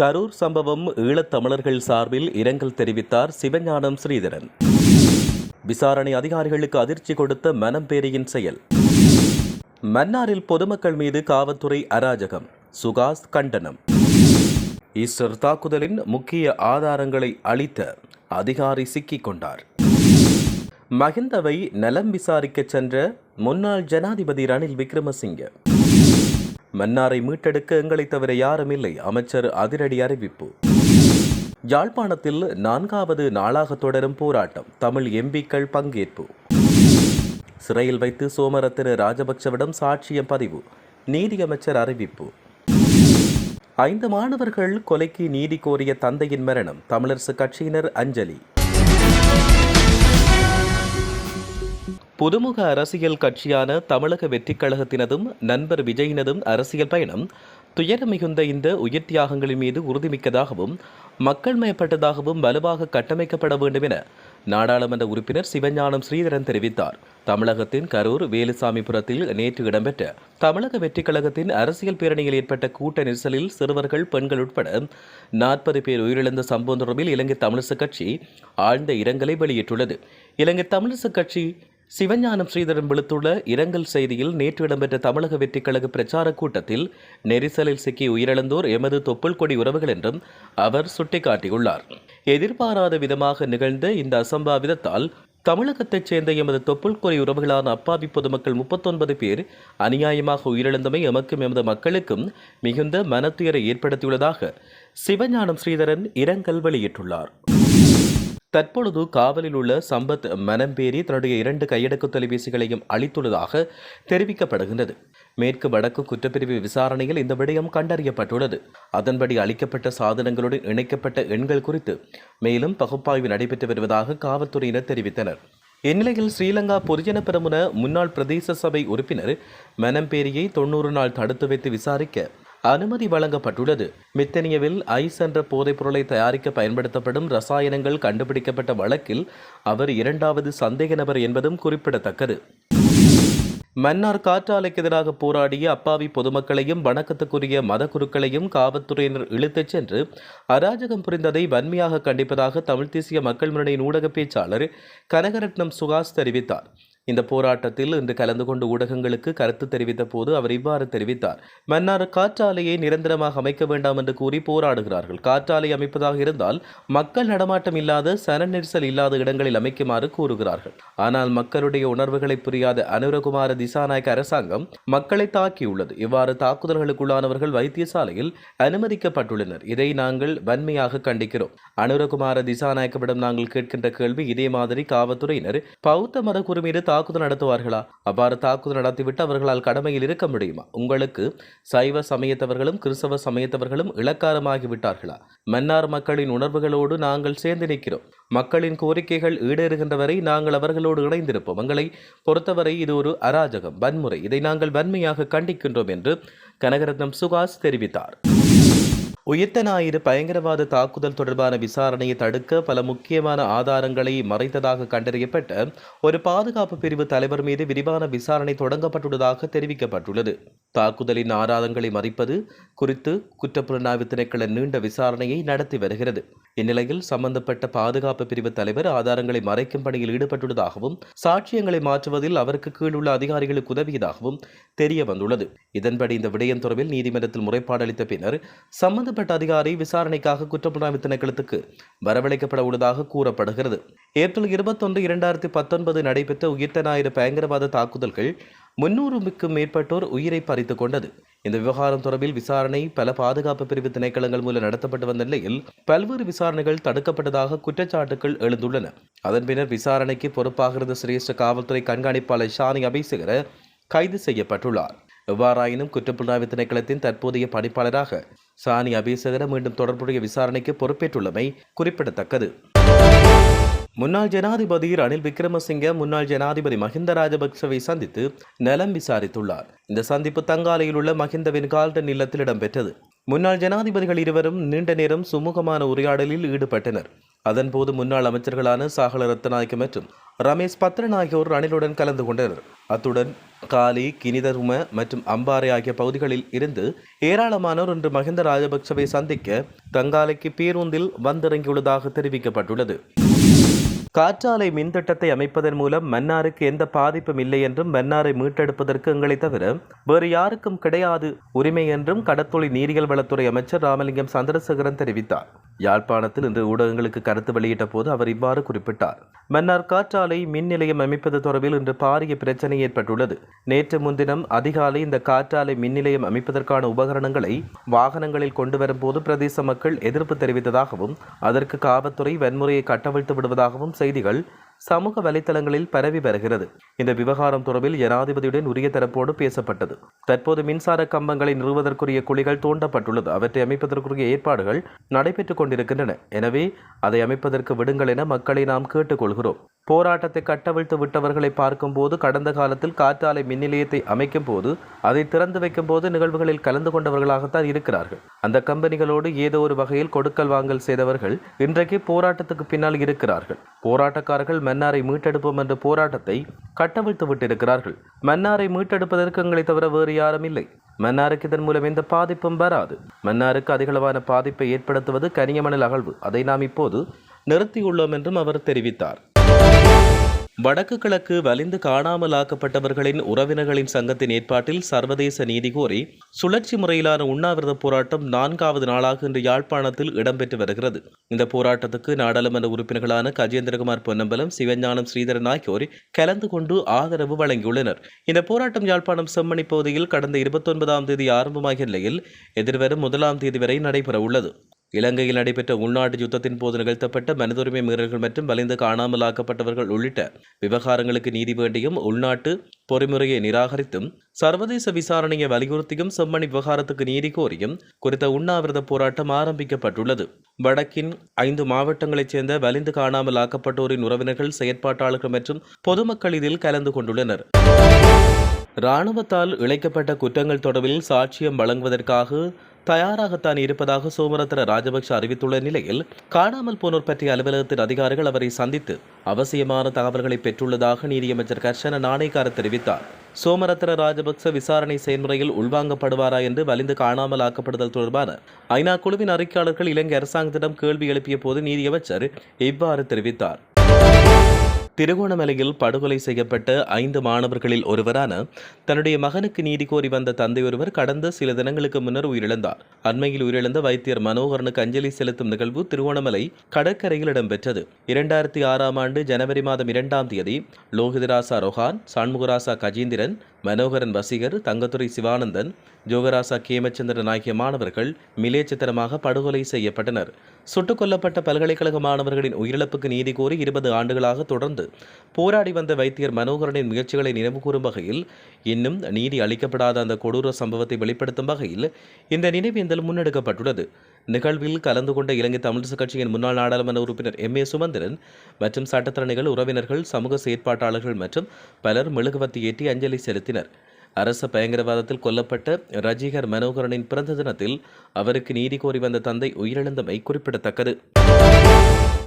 கரூர் சம்பவம் ஈழத்தமிழர்கள் சார்பில் இரங்கல் தெரிவித்தார் சிவஞானம் ஸ்ரீதரன். விசாரணை அதிகாரிகளுக்கு அதிர்ச்சி கொடுத்த மனம்பேரியின் செயல். மன்னாரில் பொதுமக்கள் மீது காவல்துறை அராஜகம் சுகாஸ் கண்டனம். ஈஸ்டர் தாக்குதலின் முக்கிய ஆதாரங்களை அளித்த அதிகாரி சிக்கிக் கொண்டார். மகிந்தவை நலம் விசாரிக்கச் சென்ற முன்னாள் ஜனாதிபதி ரணில் விக்ரமசிங்க. மன்னாரை மீட்டெடுக்க எங்களை தவிர யாரும் இல்லை அமைச்சர் அதிரடி அறிவிப்பு. யாழ்ப்பாணத்தில் நான்காவது நாளாக தொடரும் போராட்டம் தமிழ் எம்பிக்கள் பங்கேற்பு. சிறையில் வைத்து சோமரத்தின ராஜபக்சவிடம் சாட்சியம் பதிவு நீதியமைச்சர் அறிவிப்பு. ஐந்து மாணவர்கள் கொலைக்கு நீதி கோரிய தந்தையின் மரணம் தமிழரசு கட்சியினர் அஞ்சலி. புதுமுக அரசியல் கட்சியான தமிழக வெற்றிக் கழகத்தினதும் நண்பர் விஜயினதும் அரசியல் பயணம் துயரம் மிகுந்த இந்த உயிர் தியாகங்களின் மீது உறுதிமிக்கதாகவும் மக்கள் மயப்பட்டதாகவும் வலுவாக கட்டமைக்கப்பட வேண்டும் என நாடாளுமன்ற உறுப்பினர் சிவஞானம் ஸ்ரீதரன் தெரிவித்தார். தமிழகத்தின் கரூர் வேலுசாமிபுரத்தில் நேற்று இடம்பெற்ற தமிழக வெற்றிக் கழகத்தின் அரசியல் பேரணியில் ஏற்பட்ட கூட்ட நெரிசலில் சிறுவர்கள் பெண்கள் உட்பட நாற்பது பேர் உயிரிழந்த சம்பவம் தொடர்பில் இலங்கை தமிழிசு கட்சி ஆழ்ந்த இரங்கலை வெளியிட்டுள்ளது. இலங்கை தமிழிசு கட்சி சிவஞானம் ஸ்ரீதரன் விடுத்துள்ள இரங்கல் செய்தியில் நேற்று இடம்பெற்ற தமிழக வெற்றிக் கழக பிரச்சார கூட்டத்தில் நெரிசலில் சிக்கி உயிரிழந்தோர் எமது தொப்புள் கொடி உறவுகள் என்றும் அவர் சுட்டிக்காட்டியுள்ளார். எதிர்பாராத விதமாக நிகழ்ந்த இந்த அசம்பாவிதத்தால் தமிழகத்தைச் சேர்ந்த எமது தொப்புள் கொடி உறவுகளான அப்பாவி பொதுமக்கள் முப்பத்தொன்பது பேர் அநியாயமாக உயிரிழந்தமை எமக்கும் எமது மக்களுக்கும் மிகுந்த மனத்துயரை ஏற்படுத்தியுள்ளதாக சிவஞானம் ஸ்ரீதரன் இரங்கல் வெளியிட்டுள்ளார். தற்பொழுது காவலில் உள்ள சம்பத் மனம்பேரி தன்னுடைய இரண்டு கையடக்கு தொலைபேசிகளையும் அளித்துள்ளதாக தெரிவிக்கப்படுகின்றது. மேற்கு வடக்கு குற்றப்பிரிவு விசாரணையில் இந்த விடயம் கண்டறியப்பட்டுள்ளது. அதன்படி அளிக்கப்பட்ட சாதனங்களுடன் இணைக்கப்பட்ட எண்கள் குறித்து மேலும் பகுப்பாய்வு நடைபெற்று வருவதாக காவல்துறையினர் தெரிவித்தனர். இந்நிலையில் ஸ்ரீலங்கா பொதுஜன பிரமுன முன்னாள் பிரதேச சபை உறுப்பினர் மனம்பேரியை தொன்னூறு நாள் தடுத்து வைத்து விசாரிக்க அனுமதி வழங்கப்பட்டுள்ளது. மித்தனியவில் ஐஸ் என்ற போதைப் பொருளை தயாரிக்க பயன்படுத்தப்படும் ரசாயனங்கள் கண்டுபிடிக்கப்பட்ட வழக்கில் அவர் இரண்டாவது சந்தேக நபர் என்பதும் குறிப்பிடத்தக்கது. மன்னார் காற்றாலைக்கு எதிராக போராடிய அப்பாவி பொதுமக்களையும் வணக்கத்துக்குரிய மத குருக்களையும் காவல்துறையினர் இழுத்துச் சென்று அராஜகம் புரிந்ததை வன்மையாக கண்டிப்பதாக தமிழ் தேசிய மக்கள் முன்னணியின் ஊடக பேச்சாளர் கனகரட்னம் சுகாஸ் தெரிவித்தார். இந்த போராட்டத்தில் இன்று கலந்து கொண்டு ஊடகங்களுக்கு கருத்து தெரிவித்த போது அவர் இவ்வாறு தெரிவித்தார். மன்னார் காற்றாலையை நிரந்தரமாக அமைக்க வேண்டாம் என்று கூறி போராடுகிறார்கள். காற்றாலை அமைப்பதாக இருந்தால் மக்கள் நடமாட்டம் இல்லாத சன நெரிசல் இல்லாத இடங்களில் அமைக்குமாறு கூறுகிறார்கள். ஆனால் மக்களுடைய உணர்வுகளை புரியாத அனுரகுமார திசாநாயக்க அரசாங்கம் மக்களை தாக்கியுள்ளது. இவ்வாறு தாக்குதல்களுக்குள்ளானவர்கள் வைத்தியசாலையில் அனுமதிக்கப்பட்டுள்ளனர். இதை நாங்கள் வன்மையாக கண்டிக்கிறோம். அனுரகுமார திசாநாயக்கவிடம் நாங்கள் கேட்கின்ற கேள்வி இதே மாதிரி காவல்துறையினர் பௌத்த மத குரு தாக்குதல் நடத்துவார்களா? அவ்வாறு தாக்குதல் நடத்திவிட்டு அவர்களால் கடமையில் இருக்க முடியுமா? உங்களுக்கு சைவ சமயத்தவர்களும் கிறிஸ்தவ சமயத்தவர்களும் இலக்காரமாகி விட்டார்களா மன்னார் மக்களின் உணர்வுகளோடு நாங்கள் சேர்ந்து நிற்கிறோம். மக்களின் கோரிக்கைகள் ஈடேறுகின்ற வரை நாங்கள் அவர்களோடு இணைந்திருப்போம். எங்களை பொறுத்தவரை இது ஒரு அராஜகம் வன்முறை. இதை நாங்கள் வன்மையாக கண்டிக்கின்றோம் என்று கனகரத்னம் சுகாஸ் தெரிவித்தார். உயிர்த்த ஞாயிறு பயங்கரவாத தாக்குதல் தொடர்பான விசாரணையை தடுக்க பல முக்கியமான ஆதாரங்களை மறைத்ததாக கண்டறியப்பட்ட ஒரு பாதுகாப்பு பிரிவு தலைவர் மீது விரிவான விசாரணை தொடங்கப்பட்டுள்ளதாக தெரிவிக்கப்பட்டுள்ளது. தாக்குதலின் ஆதாரங்களை மறைப்பது குறித்து குற்றப்புலனாய்வு திணைக்கள நீண்ட விசாரணையை நடத்தி வருகிறது. இந்நிலையில் சம்பந்தப்பட்ட பாதுகாப்பு பிரிவு தலைவர் ஆதாரங்களை மறைக்கும் பணியில் ஈடுபட்டுள்ளதாகவும் சாட்சியங்களை மாற்றுவதில் அவருக்கு கீழுள்ள அதிகாரிகளுக்கு உதவியதாகவும் தெரிய வந்துள்ளது இதன்படி இந்த விடயம் தொடர்பில் நீதிமன்றத்தில் முறைப்பாடு அளித்த பின்னர் சம்பந்தப்பட்ட அதிகாரி விசாரணைக்காக குற்றப்புலனாய்வு திணைக்களத்துக்கு வரவழைக்கப்பட உள்ளதாக கூறப்படுகிறது. ஏப்ரல் இருபத்தொன்று இரண்டாயிரத்தி பத்தொன்பது நடைபெற்ற உயிர்த்த ஞாயிறு பயங்கரவாத தாக்குதல்கள் முன்னூறுக்கும் மேற்பட்டோர் உயிரை பறித்துக் கொண்டது. இந்த விவகாரம் தொடர்பில் விசாரணை பல பாதுகாப்பு பிரிவு திணைக்களங்கள் மூலம் நடத்தப்பட்டு வந்த நிலையில் பல்வேறு விசாரணைகள் தடுக்கப்பட்டதாக குற்றச்சாட்டுகள் எழுந்துள்ளன. அதன் பின்னர் விசாரணைக்கு பொறுப்பாக இருந்த சிரேஷ்ட காவல்துறை கண்காணிப்பாளர் ஷானி அபிசேகர கைது செய்யப்பட்டுள்ளார். எவ்வாறாயினும் குற்றப்புலனாய்வு திணைக்களத்தின் தற்போதைய பணிப்பாளராக சானி அபிசேகர மீண்டும் தொடர்புடைய விசாரணைக்கு பொறுப்பேற்றுள்ளமை குறிப்பிடத்தக்கது. முன்னாள் ஜனாதிபதி ரணில் விக்ரமசிங்க முன்னாள் ஜனாதிபதி மஹிந்த ராஜபக்சவை சந்தித்து நலம் விசாரித்துள்ளார். இந்த சந்திப்பு தங்காலையில் உள்ள மஹிந்தவின் கால்டன் இல்லத்தில் இடம்பெற்றது. முன்னாள் ஜனாதிபதிகள் இருவரும் நீண்ட நேரம் சுமூகமான உரையாடலில் ஈடுபட்டனர். அதன்போது முன்னாள் அமைச்சர்களான சாகல ரத்நாயக்க மற்றும் ரமேஷ் பத்ரன் ஆகியோர் ரணிலுடன் கலந்து கொண்டனர். அத்துடன் காலி கினிதரும மற்றும் அம்பாறை ஆகிய பகுதிகளில் இருந்து ஏராளமானோர் இன்று மஹிந்த ராஜபக்சவை சந்திக்க தங்காலைக்கு பேருந்தில் வந்திறங்கியுள்ளதாக தெரிவிக்கப்பட்டுள்ளது. காற்றாலை மின்திட்டத்தை அமைப்பதன் மூலம் மன்னாருக்கு எந்த பாதிப்பும் இல்லை என்றும் மன்னாரை மீட்டெடுப்பதற்கு எங்களை தவிர வேறு யாருக்கும் கிடையாது உரிமை என்றும் கடத்தொழில் நீரியல் வளத்துறை அமைச்சர் ராமலிங்கம் சந்திரசேகரன் தெரிவித்தார். யாழ்ப்பாணத்தில் இன்று ஊடகங்களுக்கு கருத்து வெளியிட்ட போது அவர் இவ்வாறு குறிப்பிட்டார். மன்னார் காற்றாலை மின் நிலையம் அமைப்பது தொடர்பில் இன்று பாரிய பிரச்சனை ஏற்பட்டுள்ளது. நேற்று முன்தினம் அதிகாலை இந்த காற்றாலை மின் நிலையம் அமைப்பதற்கான உபகரணங்களை வாகனங்களில் கொண்டு வரும்போது பிரதேச மக்கள் எதிர்ப்பு தெரிவித்ததாகவும் அதற்கு காவல்துறை வன்முறையை கட்டவிழ்த்து விடுவதாகவும் செய்திகள் சமூக வலைத்தளங்களில் பரவி வருகிறது. இந்த விவகாரம் தொடர்பில் ஜனாதிபதியுடன் உரிய தரப்போடு பேசப்பட்டது. தற்போது மின்சார கம்பங்களை நிறுவுவதற்குரிய குழிகள் தோண்டப்பட்டுள்ளது. அவற்றை அமைப்பதற்குரிய ஏற்பாடுகள் நடைபெற்றுக் கொண்டிருக்கின்றன. எனவே அதை அமைப்பதற்கு விடுங்கள் என மக்களை நாம் கேட்டுக்கொள்கிறோம். போராட்டத்தை கட்டவிழ்த்து விட்டவர்களை பார்க்கும்போது கடந்த காலத்தில் காற்றாலை மின் நிலையத்தை அமைக்கும் போது அதை திறந்து வைக்கும் போது நிகழ்வுகளில் கலந்து கொண்டவர்களாகத்தான் இருக்கிறார்கள். அந்த கம்பெனிகளோடு ஏதோ ஒரு வகையில் கொடுக்கல் வாங்கல் செய்தவர்கள் இன்றைக்கு போராட்டத்துக்கு பின்னால் இருக்கிறார்கள். போராட்டக்காரர்கள் மன்னாரை மீட்டெடுப்போம் என்ற போராட்டத்தை கட்டவிழ்த்து விட்டிருக்கிறார்கள். மன்னாரை மீட்டெடுப்பதற்கு எங்களை தவிர வேறு யாரும் இல்லை. மன்னாருக்கு இதன் மூலம் எந்த பாதிப்பும் வராது. மன்னாருக்கு அதிகளவான பாதிப்பை ஏற்படுத்துவது கனியமணல் அகழ்வு. அதை நாம் இப்போது நிறுத்தியுள்ளோம் என்றும் அவர் தெரிவித்தார். வடக்கு கிழக்கு வலிந்து காணாமலாக்கப்பட்டவர்களின் உறவினர்களின் சங்கத்தின் ஏற்பாட்டில் சர்வதேச நீதி கோரி சுழற்சி முறையிலான உண்ணாவிரத போராட்டம் நான்காவது நாளாக இன்று யாழ்ப்பாணத்தில் இடம்பெற்று வருகிறது. இந்த போராட்டத்துக்கு நாடாளுமன்ற உறுப்பினர்களான கஜேந்திரகுமார் பொன்னம்பலம் சிவஞானம் ஸ்ரீதரன் ஆகியோர் கலந்து கொண்டு ஆதரவு வழங்கியுள்ளனர். இந்த போராட்டம் யாழ்ப்பாணம் செம்மணி பகுதியில் கடந்த இருபத்தொன்பதாம் தேதி ஆரம்பமாகிய நிலையில் எதிர்வரும் முதலாம் தேதி வரை நடைபெற உள்ளது இலங்கையில் நடைபெற்ற உள்நாட்டு யுத்தத்தின் போது நிகழ்த்தப்பட்ட மனிதுரிமை மீறல்கள் மற்றும் வலிந்து காணாமலாக்கப்பட்டவர்கள் உள்ளிட்ட விவகாரங்களுக்கு நீதி வேண்டியும் உள்நாட்டு பொறிமுறையை நிராகரித்தும் சர்வதேச விசாரணையை வலியுறுத்தியும் செம்மணி விவகாரத்துக்கு நீதி கோரியும் குறித்த உண்ணாவிரத போராட்டம் ஆரம்பிக்கப்பட்டுள்ளது. வடக்கின் ஐந்து மாவட்டங்களைச் சேர்ந்த வலிந்து காணாமல் ஆக்கப்பட்டோரின் உறவினர்கள் செயற்பாட்டாளர்கள் மற்றும் பொதுமக்கள் இதில் கலந்து கொண்டுள்ளனர். இராணுவத்தால் இழைக்கப்பட்ட குற்றங்கள் தொடர்பில் சாட்சியம் வழங்குவதற்காக தயாராகத்தான் இருப்பதாக சோமரத்ன ராஜபக்ஷ அறிவித்துள்ள நிலையில் காணாமல் போனோர் பற்றிய அலுவலகத்தின் அதிகாரிகள் அவரை சந்தித்து அவசியமான தகவல்களை பெற்றுள்ளதாக நீதியமைச்சர் கர்ஷன நாணயக்கார தெரிவித்தார். சோமரத்ன ராஜபக்ச விசாரணை செயல்முறையில் உள்வாங்கப்படுவாரா என்று வலிந்து காணாமல் ஆக்கப்படுதல் தொடர்பான ஐநா குழுவின் அறிக்கையாளர்கள் இலங்கை அரசாங்கத்திடம் கேள்வி எழுப்பிய போது நீதியமைச்சர் இவ்வாறு தெரிவித்தார். திருகோணமலையில் படுகொலை செய்யப்பட்ட ஐந்து மாணவர்களில் ஒருவரான தன்னுடைய மகனுக்கு நீதி கோரி வந்த தந்தை ஒருவர் கடந்த சில தினங்களுக்கு முன்னர் உயிரிழந்தார். அண்மையில் உயிரிழந்த வைத்தியர் மனோகரனுக்கு அஞ்சலி செலுத்தும் நிகழ்வு திருகோணமலை கடற்கரையில் இடம்பெற்றது. இரண்டாயிரத்தி ஆறாம் ஆண்டு ஜனவரி மாதம் இரண்டாம் தேதி லோகிதராசா ரொஹான் சண்முகராசா கஜேந்திரன் மனோகரன் வசீகர் தங்கத்துறை சிவானந்தன் ஜோகராசா கேமச்சந்திரன் ஆகிய மாணவர்கள் மிலேச்சித்திரமாக படுகொலை செய்யப்பட்டனர். சுட்டுக் கொல்லப்பட்ட பல்கலைக்கழக மாணவர்களின் உயிரிழப்புக்கு நீதி கோரி இருபது ஆண்டுகளாக தொடர்ந்து போராடி வந்த வைத்தியர் மனோகரனின் முயற்சிகளை நினைவுகூரும் வகையில் இன்னும் நீதி அளிக்கப்படாத அந்த கொடூர சம்பவத்தை வெளிப்படுத்தும் வகையில் இந்த நினைவேந்தல் முன்னெடுக்கப்பட்டுள்ளது. நிகழ்வில் கலந்து கொண்ட இலங்கை தமிழிசு கட்சியின் முன்னாள் நாடாளுமன்ற உறுப்பினர் எம். ஏ. சுமந்திரன் மற்றும் சட்டத்தரணிகள் உறவினர்கள் சமூக செயற்பாட்டாளர்கள் மற்றும் பலர் மெழுகுவத்தி ஏற்றி அஞ்சலி செலுத்தினர். அரச பயங்கரவாதத்தில் கொல்லப்பட்ட ரஜிகர் மனோகரனின் பிறந்த தினத்தில் அவருக்கு நீதி கோரி வந்த தந்தை உயிரிழந்தமை குறிப்பிடத்தக்கது.